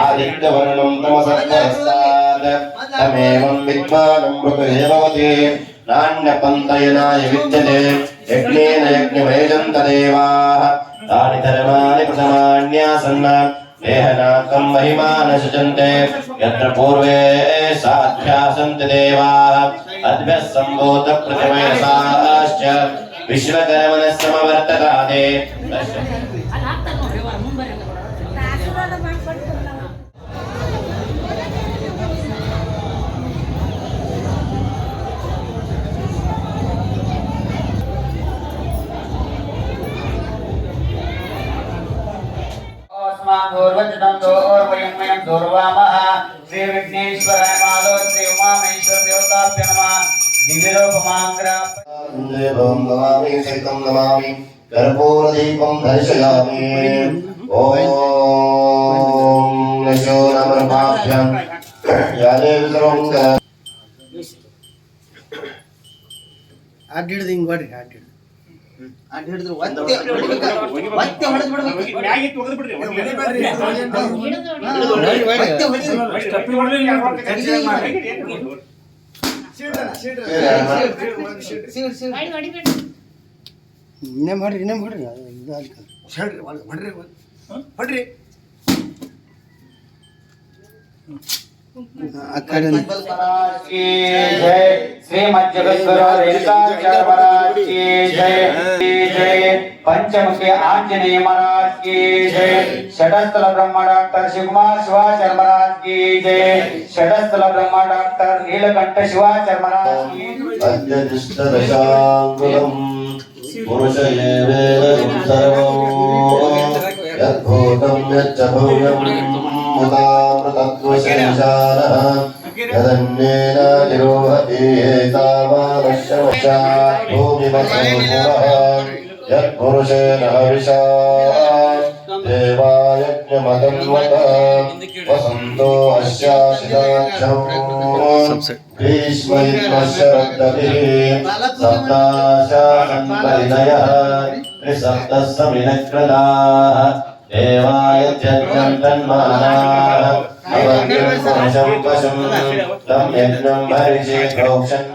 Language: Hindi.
ఆదిత్యవర్ణం తమ సర్వస్తాద్ తమేవం విద్వానం మృతయేవతి నాణ్యపంతయనాయ విద్యతే యజ్ఞేన యజ్ఞమేజంతదేవాః తాని ధర్మాని ప్రథమాన్యాసన్న దేహనాకం మహిమాన సృజంతే యత్ర పూర్వే సాధ్యాసంతి దేవాః అద్భ్యః సంభూత ప్రతిమయసాశ్చ విశ్వకరమనస్సమవర్తతాదే पूर्वजनं दोर्वयं वयं दुर्वामः श्रीविघ्नेश्वराय माधव श्रीउमामेश्वर देवताभ्य नमः दिव्यलोकमाग्रापं नमामि सिद्धं नमामि कर्पूरदीपं दर्शयामि ॐ नशो नमर्भाभ्यं यादे विसरों आडिड दिंग वाड़ी आडिड ಅಡ್ ಹಿಡಿದ್ರು ಒಂದೇ ಹೊಡೆದು ಬಿಡ್ಬೇಕು ಮತ್ತೆ ಇನ್ನೇ ಮಾಡ್ರಿ ಮಾಡ್ರಿ ಮಾಡ್ರಿ ಇದು ಶ್ರೀ ಜಯ ಶ್ರೀ ರೇಣುಕಾಚಾರ್ಯ की जय जय। पंचमुखी आंजनेय महाराज की जय। षडस्थल ब्रह्म डॉक्टर शिवकुमार शिवाचार्य महाराज की जय। षडस्थल ब्रह्म डॉक्टर नीलकंठ शिवाचार्य महाराज की अद्यतिष्ठदशाङ्कुलम् पुरुष एवेदं सर्वम्। यद्भूतं यच्च भव्यं मुदामृतत्वशेषानः यदन्येन तिरोहति एतावादश्यवशात् भूमिमसोपुरः यत्पुरुषेण हविषा देवायज्ञमदन्वत वसन्तो अस्याशिदाक्षौ भीष्मैर्वशरद्दभिः सप्ताशासन्तरिदयः त्रिसप्तः समिनकृताः देवाय त्यज्ञं तन्मानाः अवज्ञं पुरुषं पशुं तं यज्ञं हरिषे प्रोक्षन्